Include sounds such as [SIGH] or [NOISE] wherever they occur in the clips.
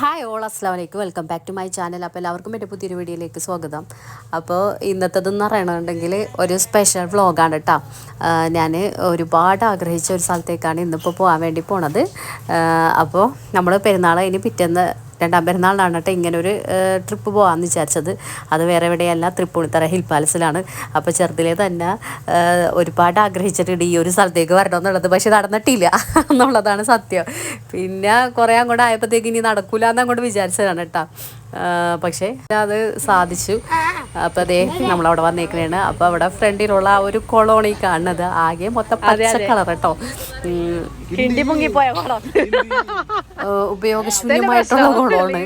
Hi all അസ്ലാം വലൈക്കും welcome back to my channel അപ്പോൾ എല്ലാവർക്കും എന്റെ പുതിയൊരു വീഡിയോയിലേക്ക് സ്വാഗതം. അപ്പോൾ ഇന്നത്തേതെന്ന് പറയണമെന്നുണ്ടെങ്കിൽ ഒരു സ്പെഷ്യൽ വ്ളോഗാണ് കേട്ടോ ഞാൻ ഒരുപാട് ആഗ്രഹിച്ച ഒരു സ്ഥലത്തേക്കാണ് ഇന്നിപ്പോൾ പോകാൻ വേണ്ടി പോണത്. അപ്പോൾ നമ്മൾ പെരുന്നാൾ ഇനി പിറ്റേന്ന് രണ്ടാം പെരുന്നാളിനാണ് കേട്ടോ ഇങ്ങനെ ഒരു ട്രിപ്പ് പോകാമെന്ന് വിചാരിച്ചത്. അത് വേറെ എവിടെയല്ല തൃപ്പൂണിത്തറ ഹിൽ പാലസിലാണ്. അപ്പോൾ ചെറുതിലേ തന്നെ ഒരുപാട് ആഗ്രഹിച്ചിട്ടുണ്ട് ഈ ഒരു സ്ഥലത്തേക്ക് വരണമെന്നുള്ളത്. പക്ഷേ നടന്നിട്ടില്ല [LAUGHS] എന്നുള്ളതാണ് സത്യം. പിന്നെ കുറേ അങ്ങോട്ട് ആയപ്പോഴത്തേക്ക് ഇനി നടക്കൂല എന്ന് അങ്ങോട്ട് വിചാരിച്ചതാണ് കേട്ടോ. പക്ഷേ അത് സാധിച്ചു. അപ്പോൾ അതേ നമ്മളവിടെ വന്നേക്കണേണ്. അപ്പോൾ അവിടെ ഫ്രണ്ടിലുള്ള ആ ഒരു കൊളോണി കാണുന്നത് ആകെ മൊത്തം പച്ച കളർ കേട്ടോ ഉപയോഗശൂന്യമായിട്ടുള്ള കുളമാണ്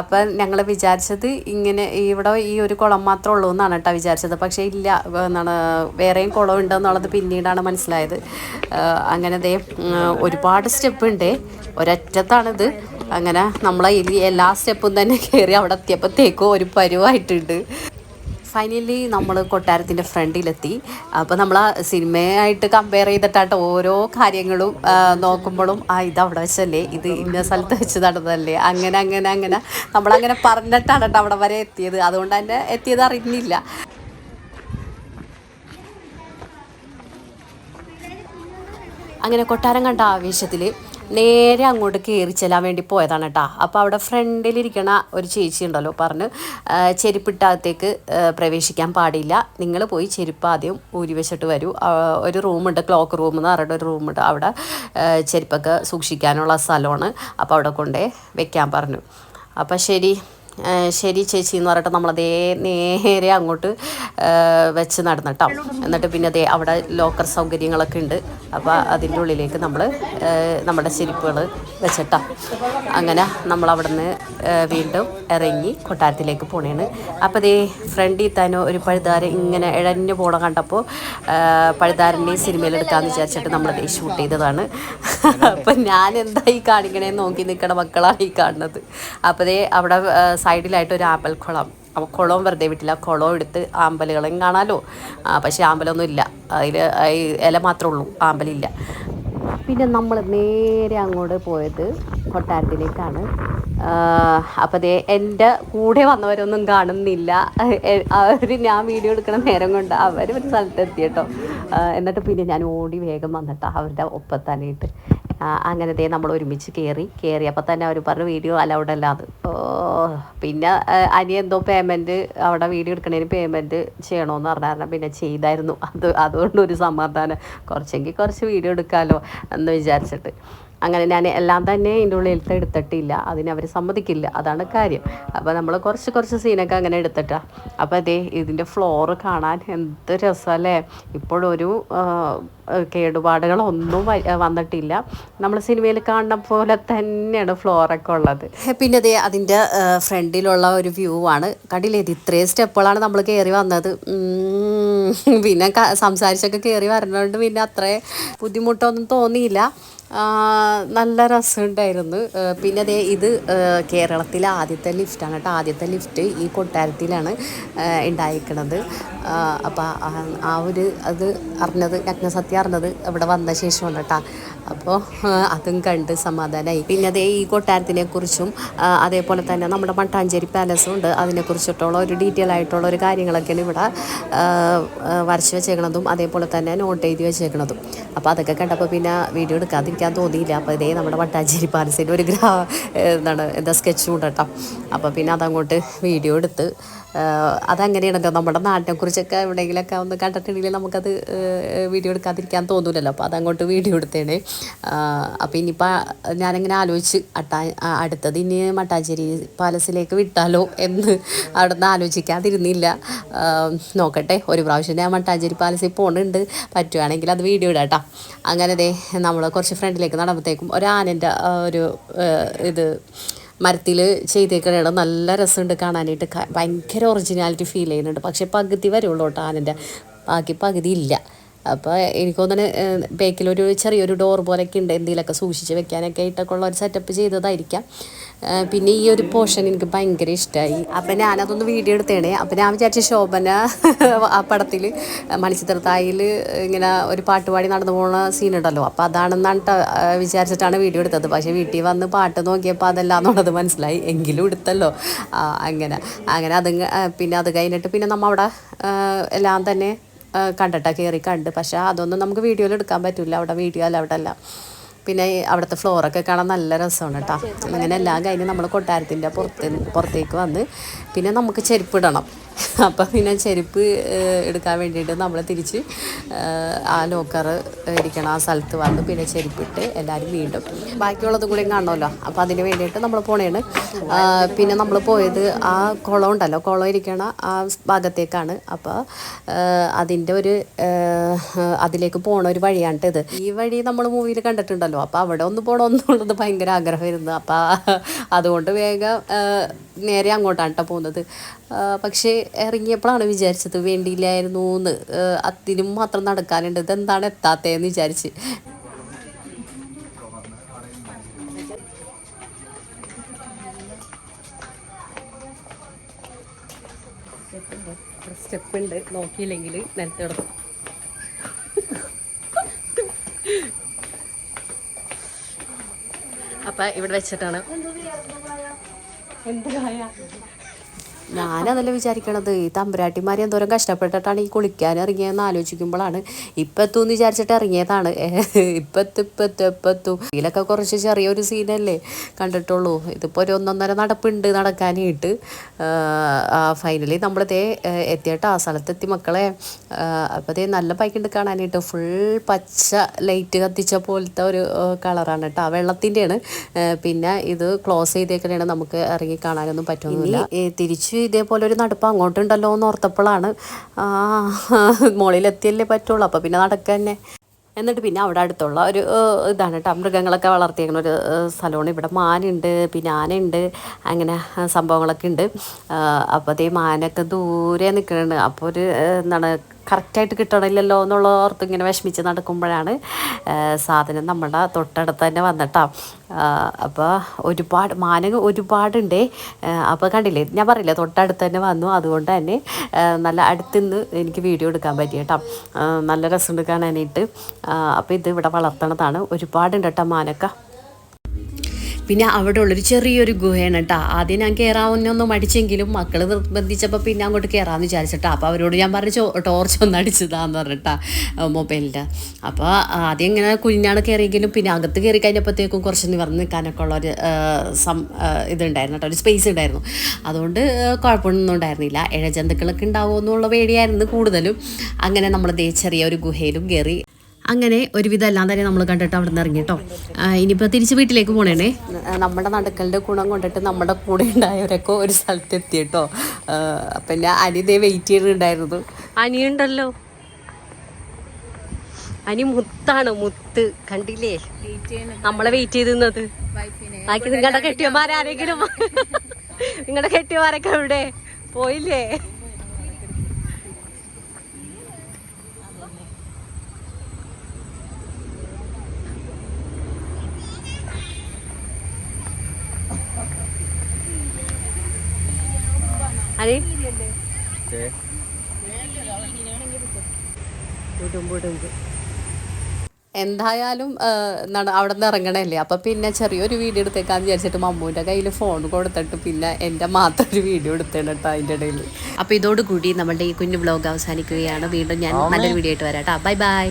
അപ്പൊ ഞങ്ങൾ വിചാരിച്ചത് ഇങ്ങനെ ഇവിടെ ഈ ഒരു കുളം മാത്രമേ ഉള്ളൂ എന്നാണ് കേട്ടോ വിചാരിച്ചത്. പക്ഷേ ഇല്ല. എന്നാണ് എന്താണ് വേറെയും കുളം ഉണ്ടെന്നുള്ളത് പിന്നീടാണ് മനസ്സിലായത്. അങ്ങനെ ദേ ഒരുപാട് സ്റ്റെപ്പ് ഉണ്ട്. ഒരറ്റത്താണിത്. അങ്ങനെ നമ്മളെ ഈ എല്ലാ സ്റ്റെപ്പും തന്നെ കയറി അവിടെ എത്തിയപ്പോഴത്തേക്കും ഒരു പരുവായിട്ടുണ്ട്. ഫൈനലി നമ്മൾ കൊട്ടാരത്തിന്റെ ഫ്രണ്ടിലെത്തി. അപ്പോൾ നമ്മൾ ആ സിനിമയായിട്ട് കമ്പയർ ചെയ്തിട്ടായിട്ട് ഓരോ കാര്യങ്ങളും നോക്കുമ്പോഴും ആ ഇത് അവിടെ വെച്ചല്ലേ ഇത് ഇന്ന സ്ഥലത്ത് വെച്ച് നടന്നതല്ലേ അങ്ങനെ അങ്ങനെ അങ്ങനെ നമ്മളങ്ങനെ പറഞ്ഞിട്ടാണ് കേട്ടോ അവിടെ വരെ എത്തിയത്. അതുകൊണ്ട് തന്നെ എത്തിയത് അറിഞ്ഞില്ല. അങ്ങനെ കൊട്ടാരം കണ്ട ആവേശത്തിൽ നേരെ അങ്ങോട്ട് കയറി ചെല്ലാൻ വേണ്ടി പോയതാണ് കേട്ടോ. അപ്പോൾ അവിടെ ഫ്രണ്ടിലിരിക്കണ ഒരു ചേച്ചി ഉണ്ടല്ലോ പറഞ്ഞ് ചെരുപ്പിട്ടകത്തേക്ക് പ്രവേശിക്കാൻ പാടില്ല. നിങ്ങൾ പോയി ചെരുപ്പ് ആദ്യം ഊരി വെച്ചിട്ട് വരൂ. ഒരു റൂമുണ്ട് ക്ലോക്ക് റൂം എന്ന് പറഞ്ഞിട്ട് ഒരു റൂമുണ്ട്. അവിടെ ചെരുപ്പൊക്കെ സൂക്ഷിക്കാനുള്ള സ്ഥലമാണ്. അപ്പോൾ അവിടെ കൊണ്ടേ വെക്കാൻ പറഞ്ഞു. അപ്പം ശരി ശരി ചേച്ചി എന്ന് പറഞ്ഞിട്ട് നമ്മളതേ നേരെ അങ്ങോട്ട് വെച്ച് നടന്നിട്ടോ. എന്നിട്ട് പിന്നെ അതേ അവിടെ ലോക്കർ സൗകര്യങ്ങളൊക്കെ ഉണ്ട്. അപ്പോൾ അതിന്റെ ഉള്ളിലേക്ക് നമ്മൾ നമ്മുടെ ചെരുപ്പുകൾ വെച്ചിട്ടാ. അങ്ങനെ നമ്മൾ അവിടെ നിന്ന് വീണ്ടും ഇറങ്ങി കൊട്ടാരത്തിലേക്ക് പോണേണ്. അപ്പോൾ അതേ ഫ്രണ്ടിൽ തന്നെ ഒരു പഴുതാര ഇങ്ങനെ ഇഴഞ്ഞു പോണ കണ്ടപ്പോൾ പഴുതാരന്റെ സിനിമയിലെടുക്കാമെന്ന് വിചാരിച്ചിട്ട് നമ്മളതേ ഷൂട്ട് ചെയ്തതാണ്. അപ്പം ഞാൻ എന്തായി കാണിക്കണേന്ന് നോക്കി നിൽക്കണ മക്കളാണ് ഈ കാണുന്നത്. അപ്പോൾ ദേ അവിടെ സൈഡിലായിട്ട് ഒരു ആമ്പൽ കുളം. അപ്പോൾ കുളവും വെറുതെ വിട്ടില്ല. കുളവും എടുത്ത് ആമ്പലുകളും കാണാമല്ലോ പക്ഷേ ആമ്പലൊന്നും ഇല്ല. അതിൽ ഇല മാത്രമേ ഉള്ളൂ. ആമ്പലില്ല. പിന്നെ നമ്മൾ നേരെ അങ്ങോട്ട് പോയത് കൊട്ടാരത്തിലേക്കാണ്. അപ്പം അതേ എന്റെ കൂടെ വന്നവരൊന്നും കാണുന്നില്ല. അവർ ഞാൻ വീഡിയോ എടുക്കണ നേരം കൊണ്ട് അവർ ഒരു സ്ഥലത്ത് എത്തി കേട്ടോ. എന്നിട്ട് പിന്നെ ഞാൻ ഓടി വേഗം വന്നിട്ടാ അവരുടെ ഒപ്പത്താനായിട്ട്. ആ, അങ്ങനെ ദേ നമ്മൾ ഒരുമിച്ച് കയറി കയറിയപ്പോൾ തന്നെ അവർ പറഞ്ഞു വീഡിയോ അലൗഡ് അല്ല അത്. പിന്നെ അനി എന്തോ പേയ്മെന്റ് അവിടെ വീഡിയോ എടുക്കണതിന് പേയ്മെന്റ് ചെയ്യണമെന്ന് പറഞ്ഞാൽ പിന്നെ ചെയ്തായിരുന്നു. അത് അതുകൊണ്ട് ഒരു സമാധാനം. കുറച്ചെങ്കിൽ കുറച്ച് വീഡിയോ എടുക്കാമല്ലോ എന്ന് വിചാരിച്ചിട്ട്. അങ്ങനെ ഞാൻ എല്ലാം തന്നെ ഇതിന്റെ ഉള്ളിലത്തെ എടുത്തിട്ടില്ല. അതിന് അവർ സമ്മതിക്കില്ല. അതാണ് കാര്യം. അപ്പോൾ നമ്മൾ കുറച്ച് കുറച്ച് സീനൊക്കെ അങ്ങനെ എടുത്തിട്ടാ. അപ്പോൾ അതേ ഇതിന്റെ ഫ്ലോറ് കാണാൻ എന്ത് രസമല്ലേ? ഇപ്പോഴൊരു കേടുപാടുകളൊന്നും വന്നിട്ടില്ല. നമ്മൾ സിനിമയിൽ കാണുന്ന പോലെ തന്നെയാണ് ഫ്ലോറൊക്കെ ഉള്ളത്. പിന്നെ അതേ അതിന്റെ ഫ്രണ്ടിലുള്ള ഒരു വ്യൂ ആണ്. കണ്ടില്ലേ? ഇത് ഇത്രയും സ്റ്റെപ്പുകളാണ് നമ്മൾ കയറി വന്നത്. പിന്നെ സംസാരിച്ചൊക്കെ കയറി വരണോണ്ട് പിന്നെ അത്രേ ബുദ്ധിമുട്ടൊന്നും തോന്നിയില്ല. നല്ല രസമുണ്ടായിരുന്നു. പിന്നെ അതേ ഇത് കേരളത്തിലെ ആദ്യത്തെ ലിഫ്റ്റാണ് കേട്ടോ. ആദ്യത്തെ ലിഫ്റ്റ് ഈ കൊട്ടാരത്തിലാണ് ഉണ്ടായിരിക്കുന്നത് അപ്പോൾ ആ ഒരു അത് അറിഞ്ഞത് നഗ്നസത്യം അറിഞ്ഞത് ഇവിടെ വന്ന ശേഷമാണ് കേട്ടോ. അപ്പോൾ അതും കണ്ട് സമാധാനമായി പിന്നെ അതേ ഈ കൊട്ടാരത്തിനെ കുറിച്ചും അതേപോലെ തന്നെ നമ്മുടെ മട്ടാഞ്ചേരി പാലസും ഉണ്ട്. അതിനെക്കുറിച്ചിട്ടുള്ള ഒരു ഡീറ്റെയിൽ ആയിട്ടുള്ള ഒരു കാര്യങ്ങളൊക്കെയാണ് ഇവിടെ വരച്ച് വെച്ചേക്കണതും അതേപോലെ തന്നെ നോട്ട് എഴുതി വെച്ചേക്കണതും. അപ്പോൾ അതൊക്കെ കണ്ടപ്പോൾ പിന്നെ വീഡിയോ എടുക്കാതിരിക്കാൻ തോന്നിയില്ല. അപ്പോൾ ഇതേ നമ്മുടെ വട്ടാഞ്ചേരി പാലസിന്റെ ഒരു ഗ്രാ എന്താണ് എന്താ സ്കെച്ചും ഉണ്ട് കേട്ടോ. അപ്പോൾ പിന്നെ അതങ്ങോട്ട് വീഡിയോ എടുത്ത് അതങ്ങനെയാണല്ലോ നമ്മുടെ നാട്ടിനെക്കുറിച്ചൊക്കെ എവിടെയെങ്കിലുമൊക്കെ ഒന്ന് കണ്ടിട്ടുണ്ടെങ്കിൽ നമുക്കത് വീഡിയോ എടുക്കാതിരിക്കാൻ തോന്നൂലല്ലോ. അപ്പോൾ അതങ്ങോട്ട് വീഡിയോ എടുത്തേണേ. അപ്പോൾ ഇനിയിപ്പോൾ ഞാനിങ്ങനെ ആലോചിച്ച് അട്ടാ അടുത്തത് ഇനി മട്ടാഞ്ചേരി പാലസിലേക്ക് വിട്ടാലോ എന്ന് അവിടെ നിന്ന് ആലോചിക്കാതിരുന്നില്ല നോക്കട്ടെ ഒരു പ്രാവശ്യം ഞാൻ മട്ടാഞ്ചേരി പാലസിൽ പോകുന്നുണ്ട് പറ്റുവാണെങ്കിൽ അത് വീഡിയോ ഇടാം കേട്ടോ അങ്ങനെ ദേ നമ്മൾ കുറച്ച് ഫ്രണ്ടിലേക്ക് നടമ്പത്തേക്കും ഒരു ആനന്റെ ഒരു ഇത് മരത്തിൽ ചെയ്തേക്കണ നല്ല രസമുണ്ട് കാണാനായിട്ട്. ഭയങ്കര ഒറിജിനാലിറ്റി ഫീൽ ചെയ്യുന്നുണ്ട്. പക്ഷേ പകുതി വരുള്ളൂ കേട്ടോ ആനന്റെ. ബാക്കി പകുതി ഇല്ല. അപ്പോൾ എനിക്കൊന്നിന് ബേക്കിലൊരു ചെറിയൊരു ഡോർ പോലെയൊക്കെ ഉണ്ട് എന്തെങ്കിലുമൊക്കെ സൂക്ഷിച്ച് വെക്കാനൊക്കെ ആയിട്ടൊക്കെ ഉള്ള ഒരു സെറ്റപ്പ് ചെയ്തതായിരിക്കാം. പിന്നെ ഈ ഒരു പോർഷൻ എനിക്ക് ഭയങ്കര ഇഷ്ടമായി അപ്പം ഞാനതൊന്ന് വീഡിയോ എടുത്തേണേ അപ്പം ഞാൻ വിചാരിച്ച ശോഭന ആ പടത്തിൽ മണിച്ചിത്രത്തായിൽ ഇങ്ങനെ ഒരു പാട്ടുപാടി നടന്നു പോകുന്ന സീനുണ്ടല്ലോ അപ്പോൾ അതാണെന്നാണ് വിചാരിച്ചിട്ടാണ് വീഡിയോ എടുത്തത്. പക്ഷേ വീട്ടിൽ വന്ന് പാട്ട് നോക്കിയപ്പോൾ അതല്ല എന്നുള്ളത് മനസ്സിലായി. എങ്കിലും എടുത്തല്ലോ. അങ്ങനെ. അങ്ങനെ അത് പിന്നെ അത് കഴിഞ്ഞിട്ട് പിന്നെ നമ്മൾ അവിടെ എല്ലാം തന്നെ കണ്ടിട്ടാ കയറി കണ്ട്. പക്ഷേ അതൊന്നും നമുക്ക് വീഡിയോയിൽ എടുക്കാൻ പറ്റില്ല അവിടെ വീഡിയോ അല്ല അവിടെ അല്ല. പിന്നെ അവിടുത്തെ ഫ്ലോറൊക്കെ കാണാൻ നല്ല രസമാണ് കേട്ടോ അങ്ങനെ എല്ലാം കഴിഞ്ഞ് നമ്മൾ കൊട്ടാരത്തിന്റെ പുറത്ത് പുറത്തേക്ക് വന്ന് പിന്നെ നമുക്ക് ചെരുപ്പ് ഇടണം. [LAUGHS] അപ്പം പിന്നെ ചെരുപ്പ് എടുക്കാൻ വേണ്ടിയിട്ട് നമ്മൾ തിരിച്ച് ആ ലോക്കർ ഇരിക്കണം ആ സ്ഥലത്ത് വന്ന് പിന്നെ ചെരുപ്പിട്ട് എല്ലാവരും വീണ്ടും. ബാക്കിയുള്ളതും കൂടി കാണണമല്ലോ. അപ്പം അതിന് വേണ്ടിയിട്ട് നമ്മൾ പോണേണ്. പിന്നെ നമ്മൾ പോയത് ആ കുളം ഉണ്ടല്ലോ കുളം ഇരിക്കണ ആ ഭാഗത്തേക്കാണ്. അപ്പോൾ അതിന്റെ ഒരു അതിലേക്ക് പോണ ഒരു വഴിയാണ് ഇത് ഈ വഴി നമ്മൾ മൂവിയിൽ കണ്ടിട്ടുണ്ടല്ലോ. അപ്പോൾ അവിടെ ഒന്ന് പോകണമെന്നുള്ളത് ഭയങ്കര ആഗ്രഹമായിരുന്നു. അപ്പോൾ അതുകൊണ്ട് വേഗം നേരെ അങ്ങോട്ടാണ് കേട്ടോ പോകുന്നത്. പക്ഷേ ഇറങ്ങിയപ്പോഴാണ് വിചാരിച്ചത് വേണ്ടിയില്ലായിരുന്നു എന്ന്. അതിനും മാത്രം നടക്കാനുണ്ട്. ഇതെന്താണ് എത്താത്തതെന്ന് വിചാരിച്ച്. സ്റ്റെപ്പ് ഉണ്ട് നോക്കിയില്ലെങ്കിൽ നിലത്ത് അപ്പം ഇവിടെ വെച്ചിട്ടാണ് എന്ത് കായ ഞാനതല്ല വിചാരിക്കണത്. ഈ തമ്പുരാട്ടിമാർ എന്തോരം കഷ്ടപ്പെട്ടിട്ടാണ് ഈ കുളിക്കാൻ ഇറങ്ങിയതെന്ന് ആലോചിക്കുമ്പോഴാണ് ഇപ്പം എത്തുമെന്ന് വിചാരിച്ചിട്ട് ഇറങ്ങിയതാണ്. [LAUGHS] ഇപ്പത്തു ഇപ്പത്തു ഇപ്പത്തു ഇതിലൊക്കെ കുറച്ച് ചെറിയൊരു സീനല്ലേ കണ്ടിട്ടുള്ളൂ. ഇതിപ്പോൾ ഒരു ഒന്നൊന്നര നടപ്പുണ്ട് നടക്കാനായിട്ട്. ഫൈനലി നമ്മളിതേ എത്തിയിട്ട്. ആ സ്ഥലത്തെത്തി മക്കളെ. അപ്പോൾ അതേ നല്ല ബൈക്കുണ്ട് കാണാനായിട്ട്. ഫുൾ പച്ച ലൈറ്റ് കത്തിച്ച പോലത്തെ ഒരു കളറാണ് കേട്ടോ. വെള്ളത്തിന്റെയാണ് പിന്നെ ഇത് ക്ലോസ് ചെയ്തേക്കണേ നമുക്ക് ഇറങ്ങി കാണാനൊന്നും പറ്റുന്നില്ല തിരിച്ച് ഇതേപോലെ ഒരു നടപ്പ് അങ്ങോട്ടുണ്ടല്ലോ എന്ന് ഓർത്തപ്പോഴാണ് മുകളിലെത്തിയല്ലേ പറ്റുള്ളൂ. അപ്പോൾ പിന്നെ നടക്കുക തന്നെ. എന്നിട്ട് പിന്നെ അവിടെ അടുത്തുള്ള ഒരു ഇതാണ് കേട്ടോ മൃഗങ്ങളൊക്കെ വളർത്തിയേക്കുന്ന ഒരു സ്ഥലമാണ്. ഇവിടെ മാനുണ്ട് പിന്നെ ആനയുണ്ട് അങ്ങനെ സംഭവങ്ങളൊക്കെ ഉണ്ട്. അപ്പോൾ അതേ മാനൊക്കെ ദൂരെ നിൽക്കുന്നുണ്ട് അപ്പോൾ ഒരു എന്താണ് കറക്റ്റായിട്ട് കിട്ടണില്ലല്ലോ എന്നുള്ള ഓർത്ത് ഇങ്ങനെ വിഷമിച്ച് നടക്കുമ്പോഴാണ് സാധനം നമ്മുടെ തൊട്ടടുത്ത് തന്നെ വന്നിട്ടാ. അപ്പോൾ ഒരുപാട് മാന ഒരുപാടുണ്ട്. അപ്പോൾ കണ്ടില്ലേ ഞാൻ പറയില്ലേ തൊട്ടടുത്ത് തന്നെ വന്നു. അതുകൊണ്ട് തന്നെ നല്ല അടുത്തുനിന്ന് എനിക്ക് വീഡിയോ എടുക്കാൻ പറ്റി കേട്ടോ. നല്ല രസമുണ്ട് കാണാനായിട്ട്. അപ്പോൾ ഇത് ഇവിടെ വളർത്തണതാണ്. ഒരുപാടുണ്ട് കേട്ടോ മാനക്ക. പിന്നെ അവിടെ ഉള്ളൊരു ചെറിയൊരു ഗുഹയാണ് കേട്ടോ ആദ്യം ഞാൻ കയറാവുന്നൊന്നും മടിച്ചെങ്കിലും മക്കൾ നിർബന്ധിച്ചപ്പോൾ പിന്നെ അങ്ങോട്ട് കയറാമെന്ന് വിചാരിച്ചിട്ടാ. അപ്പോൾ അവരോട് ഞാൻ പറഞ്ഞു ടോർച്ച് ഒന്ന് അടിച്ചതാന്ന് പറഞ്ഞിട്ടാ മൊബൈലിന്റെ അപ്പോൾ ആദ്യം ഇങ്ങനെ കുഞ്ഞാണ് കയറിയെങ്കിലും പിന്നെ അകത്ത് കയറി കഴിഞ്ഞപ്പോഴത്തേക്കും കുറച്ച് നിവർന്ന് നിൽക്കാനൊക്കെ ഉള്ള ഒരു സം ഇതുണ്ടായിരുന്നു കേട്ടോ ഒരു സ്പേസ് ഉണ്ടായിരുന്നു. അതുകൊണ്ട് കുഴപ്പമൊന്നും ഉണ്ടായിരുന്നില്ല. ഇഴജന്തുക്കളൊക്കെ ഉണ്ടാവുമോ എന്നുള്ള പേടിയായിരുന്നു കൂടുതലും. അങ്ങനെ നമ്മൾ ദേ ചെറിയ ഒരു ഗുഹയിലും കയറി അങ്ങനെ ഒരുവിധം എല്ലാം തന്നെ നമ്മൾ കണ്ടിട്ട് അവിടെ നിന്ന് ഇറങ്ങി കേട്ടോ ഇനിയിപ്പോൾ തിരിച്ച് വീട്ടിലേക്ക് പോണേണേ? നമ്മുടെ നടുക്കളുടെ ഗുണം കൊണ്ടിട്ട് നമ്മുടെ കൂടെ ഉണ്ടായവരൊക്കെ ഒരു സ്ഥലത്ത് എത്തി കേട്ടോ പിന്നെ അനി ഇതേ വെയിറ്റ് ചെയ്തിട്ടുണ്ടായിരുന്നു അനിയുണ്ടല്ലോ. അനി മുത്താണ് മുത്ത്. കണ്ടില്ലേ? നമ്മളെ വെയിറ്റ് ചെയ്ത് നിന്നത്. ബാക്കി നിങ്ങളുടെ കെട്ടിയന്മാരാരെങ്കിലും നിങ്ങളുടെ കെട്ടിയന്മാരൊക്കെ എവിടെ? പോയില്ലേ? എന്തായാലും അവിടെ നിന്ന് ഇറങ്ങണല്ലേ? അപ്പം പിന്നെ ചെറിയൊരു വീഡിയോ എടുത്തേക്കാന്ന് വിചാരിച്ചിട്ട് മമ്മൂന്റെ കയ്യിൽ ഫോൺ കൊടുത്തിട്ട് പിന്നെ എന്റെ മാത്രം ഒരു വീഡിയോ എടുത്തേണ് കേട്ടോ അതിന്റെ ഇടയിൽ അപ്പോൾ ഇതോടുകൂടി നമ്മളുടെ ഈ കുഞ്ഞു ബ്ലോഗ് അവസാനിക്കുകയാണ്. വീണ്ടും ഞാൻ നല്ലൊരു വീഡിയോ ആയിട്ട് വരാം കേട്ടോ ബൈ ബൈ